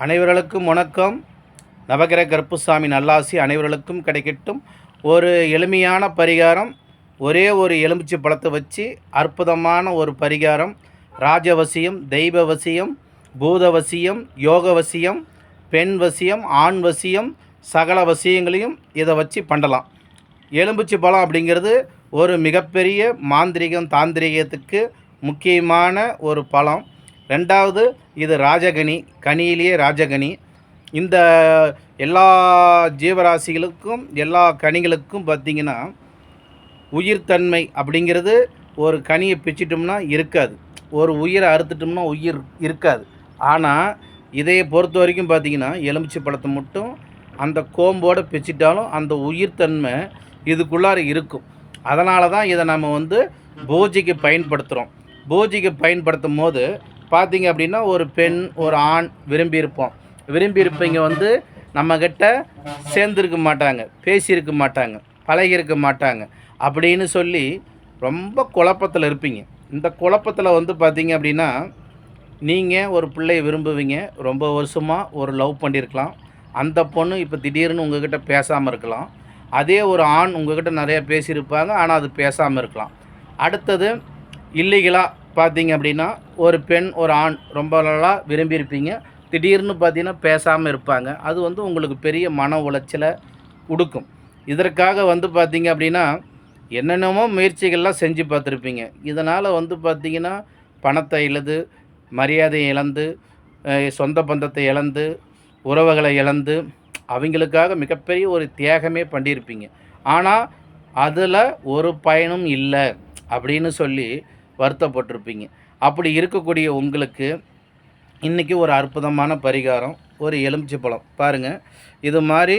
அனைவர்களுக்கும் வணக்கம். நவகிர கருப்புசாமி நல்லாசி அனைவர்களுக்கும் கிடைக்கட்டும். ஒரு எளிமையான பரிகாரம் ஒரே ஒரு எலுமிச்சி பழத்தை வச்சு அற்புதமான ஒரு பரிகாரம். ராஜவசியம் தெய்வ வசியம் பூதவசியம் யோகவசியம் பெண் வசியம் ஆண் வசியம் சகல வசியங்களையும் இதை வச்சு பண்ணலாம். எலும்புச்சி பழம் அப்படிங்கிறது ஒரு மிகப்பெரிய மாந்திரிகம் தாந்திரிகத்துக்கு முக்கியமான ஒரு பழம். ரெண்டாவது இது ராஜகனி கனியிலேயே ராஜகனி. இந்த எல்லா ஜீவராசிகளுக்கும் எல்லா கனிகளுக்கும் பார்த்திங்கன்னா உயிர்த்தன்மை அப்படிங்கிறது ஒரு கனியை பிச்சிட்டோம்னா இருக்காது. ஒரு உயிரை அறுத்துட்டோம்னா உயிர் இருக்காது. ஆனால் இதையை பொறுத்த வரைக்கும் பார்த்திங்கன்னா எலுமிச்சை பழத்தை மட்டும் அந்த கோம்போடு பிச்சிட்டாலும் அந்த உயிர்த்தன்மை இதுக்குள்ளார இருக்கும். அதனால தான் இதை நம்ம வந்து பூஜைக்கு பயன்படுத்துகிறோம் பூஜைக்கு பயன்படுத்தும் போது பார்த்தீங்க அப்படின்னா ஒரு பெண் ஒரு ஆண் விரும்பியிருப்போம். விரும்பியிருப்பீங்க வந்து நம்மக்கிட்ட சேர்ந்துருக்க மாட்டாங்க பேசியிருக்க மாட்டாங்க பழகியிருக்க மாட்டாங்க அப்படின்னு சொல்லி ரொம்ப குழப்பத்தில் இருப்பீங்க. இந்த குழப்பத்தில் வந்து பார்த்தீங்க அப்படின்னா நீங்கள் ஒரு பிள்ளையை விரும்புவீங்க ரொம்ப வருஷமாக ஒரு லவ் பண்ணியிருக்கலாம். அந்த பொண்ணு இப்போ திடீர்னு உங்ககிட்ட பேசாமல் இருக்கலாம். அதே ஒரு ஆண் உங்ககிட்ட நிறையா பேசியிருப்பாங்க ஆனால் அது பேசாமல் இருக்கலாம். அடுத்தது இல்லீகலாக பார்த்தீங்க அப்படின்னா ஒரு பெண் ஒரு ஆண் ரொம்ப நாளாக விரும்பியிருப்பீங்க. திடீர்னு பார்த்தீங்கன்னா பேசாமல் இருப்பாங்க. அது வந்து உங்களுக்கு பெரிய மன உளைச்சலை கொடுக்கும் இதற்காக வந்து பார்த்திங்க அப்படின்னா என்னென்னமோ முயற்சிகள்லாம் செஞ்சு பார்த்துருப்பீங்க. இதனால் வந்து பார்த்திங்கன்னா பணத்தை இழந்து மரியாதையை இழந்து சொந்த பந்தத்தை இழந்து உறவுகளை இழந்து அவங்களுக்காக மிகப்பெரிய ஒரு தியாகமே பண்ணியிருப்பீங்க. ஆனால் அதில் ஒரு பயனும் இல்லை அப்படின்னு சொல்லி வருத்தப்பட்டிருப்பீங்க. அப்படி இருக்கக்கூடிய உங்களுக்கு இன்றைக்கி ஒரு அற்புதமான பரிகாரம் ஒரு எலுமிச்சை பழம். பாருங்கள் இது மாதிரி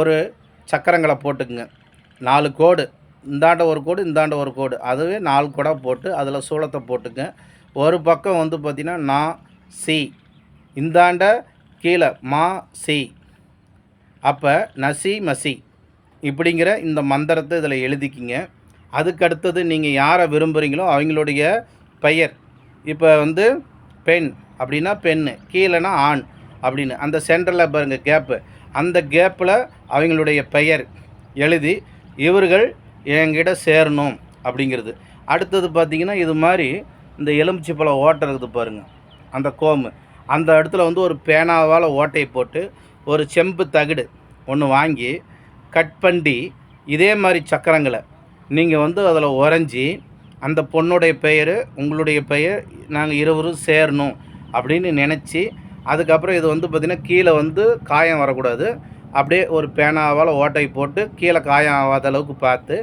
ஒரு சக்கரங்களை போட்டுக்குங்க. நாலு கோடு இந்தாண்ட ஒரு கோடு இந்தாண்ட ஒரு கோடு. அதுவே நாலு கோடாக போட்டு அதில் சூளத்தை போட்டுங்க ஒரு பக்கம் வந்து பார்த்திங்கன்னா நா சி. இந்தாண்ட கீழே மா சி. அப்போ நசி மசி இப்படிங்கிற இந்த மந்திரத்தை இதில் எழுதிக்கிங்க. அதுக்கு அடுத்தது நீங்கள் யாரை விரும்புகிறீங்களோ அவங்களுடைய பெயர். இப்போ வந்து பெண் அப்படின்னா பெண்ணு கீழேனா ஆண் அப்படின்னு. அந்த சென்டரில் பாருங்கள் கேப்பு அந்த கேப்பில் அவங்களுடைய பெயர் எழுதி இவர்கள் என்கிட்ட சேரணும் அப்படிங்கிறது. அடுத்தது பார்த்திங்கன்னா இது மாதிரி இந்த எலுமிச்சி பழம் ஓட்டை இருக்குது பாருங்கள் அந்த கோமு அந்த இடத்துல வந்து ஒரு பேனாவால் ஓட்டையை போட்டு ஒரு செம்பு தகடு ஒன்று வாங்கி கட் பண்ணி இதே மாதிரி சக்கரங்களை நீங்கள் வந்து அதில் உறைஞ்சி அந்த பொண்ணுடைய பெயர் உங்களுடைய பெயர் நாங்கள் இருவரும் சேரணும் அப்படின்னு நினச்சி அதுக்கப்புறம் இது வந்து பார்த்திங்கன்னா கீழே வந்து காயம் வரக்கூடாது. அப்படியே ஒரு பேனாவால் ஓட்டை போட்டு கீழே காயம் ஆகாத அளவுக்கு பார்த்து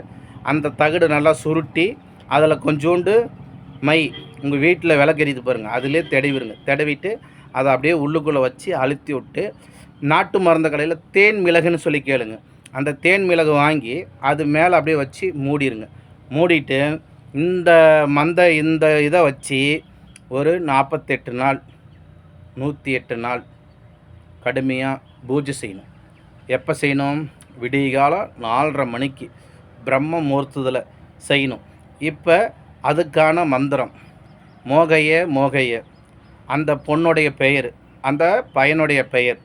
அந்த தகடு நல்லா சுருட்டி அதில் கொஞ்சோண்டு மை உங்கள் வீட்டில் விளக்கெறிது பாருங்கள் அதிலே தடவிடுங்க தடவிட்டு அதை அப்படியே உள்ளுக்குள்ளே வச்சு அழுத்தி விட்டு நாட்டு மருந்து கடையில் தேன் மிளகுன்னு சொல்லி கேளுங்க. அந்த தேன் மிளகு வாங்கி அது மேலே அப்படியே வச்சு மூடிடுங்க மூடிட்டு இந்த மந்த இந்த இதை வச்சு ஒரு நாற்பத்தெட்டு நாள் நூற்றி எட்டு நாள் கடுமையாக பூஜை செய்யணும். எப்போ செய்யணும்? விடிகாலம் நாலரை மணிக்கு பிரம்ம முகூர்த்தத்தில் செய்யணும். இப்போ அதுக்கான மந்திரம் மோகைய மோகைய. அந்த பொண்ணுடைய பெயர் அந்த பையனுடைய பெயர்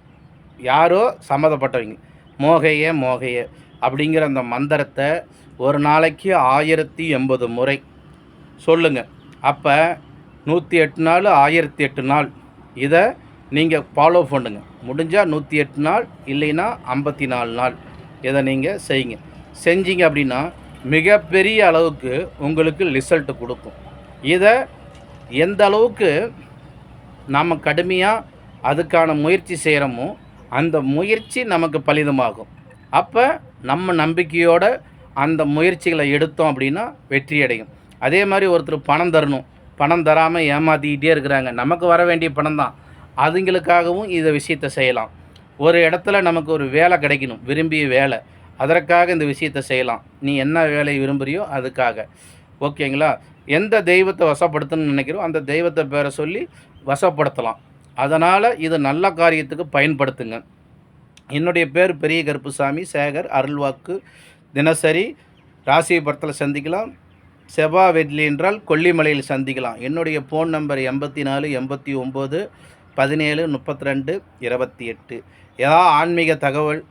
யாரோ சம்மந்தப்பட்டவங்க. மோகைய மோகைய அப்படிங்கிற அந்த மந்திரத்தை ஒரு நாளைக்கு ஆயிரத்தி எண்பது முறை. சொல்லுங்கள் அப்போ நூற்றி எட்டு நாள் ஆயிரத்தி எட்டு நாள். இதை நீங்கள் ஃபாலோ பண்ணுங்க. முடிஞ்சால் நூற்றி எட்டு நாள் இல்லைன்னா ஐம்பத்தி நாலு நாள். இதை நீங்கள் செய்யுங்க. செஞ்சீங்க அப்படின்னா மிகப்பெரிய அளவுக்கு உங்களுக்கு ரிசல்ட் கொடுக்கும். இதை எந்த அளவுக்கு நாம் கடுமையாக அதுக்கான முயற்சி செய்கிறோமோ அந்த முயற்சி நமக்கு பலிதமாகும். அப்போ நம்ம நம்பிக்கையோட அந்த முயற்சிகளை எடுத்தோம் அப்படின்னா வெற்றி அடையும். அதே மாதிரி ஒருத்தர் பணம் தரணும். பணம் தராமல் ஏமாற்றிக்கிட்டே இருக்கிறாங்க. நமக்கு வர வேண்டிய பணம் தான். அதுங்களுக்காகவும் இதை விஷயத்தை செய்யலாம். ஒரு இடத்துல நமக்கு ஒரு வேலை கிடைக்கணும். விரும்பிய வேலை. அதற்காக இந்த விஷயத்தை செய்யலாம். நீ என்ன வேலையை விரும்புகிறியோ அதுக்காக. ஓகேங்களா? எந்த தெய்வத்தை வசப்படுத்தணும்னு நினைக்கிறோ அந்த தெய்வத்தை பேரை சொல்லி வசப்படுத்தலாம். அதனால் இது நல்ல காரியத்துக்கு பயன்படுத்துங்க. என்னுடைய பேர் பெரிய கருப்புசாமி சேகர் அருள்வாக்கு தினசரி ராசிபுரத்தில் சந்திக்கலாம். செவ்வா வெட்லி என்றால் கொல்லிமலையில் சந்திக்கலாம். என்னுடைய ஃபோன் நம்பர் எண்பத்தி நாலு எண்பத்தி ஒம்பது பதினேழு முப்பத்தி ரெண்டு இருபத்தி எட்டு ஏதாவது ஆன்மீக தகவல்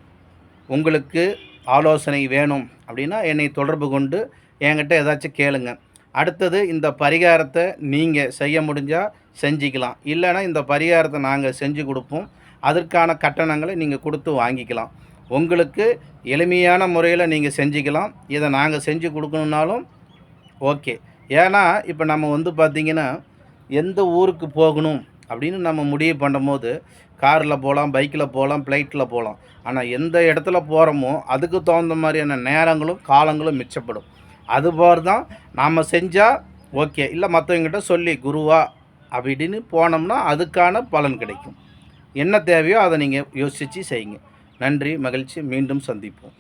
உங்களுக்கு ஆலோசனை வேணும் அப்படின்னா என்னை தொடர்பு கொண்டு என்கிட்ட ஏதாச்சும் கேளுங்கள் அடுத்தது இந்த பரிகாரத்தை நீங்கள் செய்ய முடிஞ்சால் செஞ்சுக்கலாம். இல்லைன்னா இந்த பரிகாரத்தை நாங்கள் செஞ்சு கொடுப்போம். அதற்கான கட்டணங்களை நீங்கள் கொடுத்து வாங்கிக்கலாம். உங்களுக்கு எளிமையான முறையில் நீங்கள் செஞ்சுக்கலாம். இதை நாங்கள் செஞ்சு கொடுக்கணுன்னாலும் ஓகே. ஏன்னா இப்போ நம்ம வந்து பார்த்திங்கன்னா எந்த ஊருக்கு போகணும் அப்படின்னு நம்ம முடிவு பண்ணும்போது காரில் போகலாம் பைக்கில் போகலாம் ஃப்ளைட்டில் போகலாம் ஆனால் எந்த இடத்துல போகிறோமோ அதுக்கு தகுந்த மாதிரியான நேரங்களும் காலங்களும் மிச்சப்படும். அதுபோல் தான் நாம் செஞ்சால் ஓகே. இல்லை மற்றவங்கிட்ட சொல்லி குருவா அப்படின்னு போனோம்னா அதுக்கான பலன் கிடைக்கும். என்ன தேவையோ அதை நீங்கள் யோசித்து செய்யுங்க. நன்றி மகிழ்ச்சி. மீண்டும் சந்திப்போம்.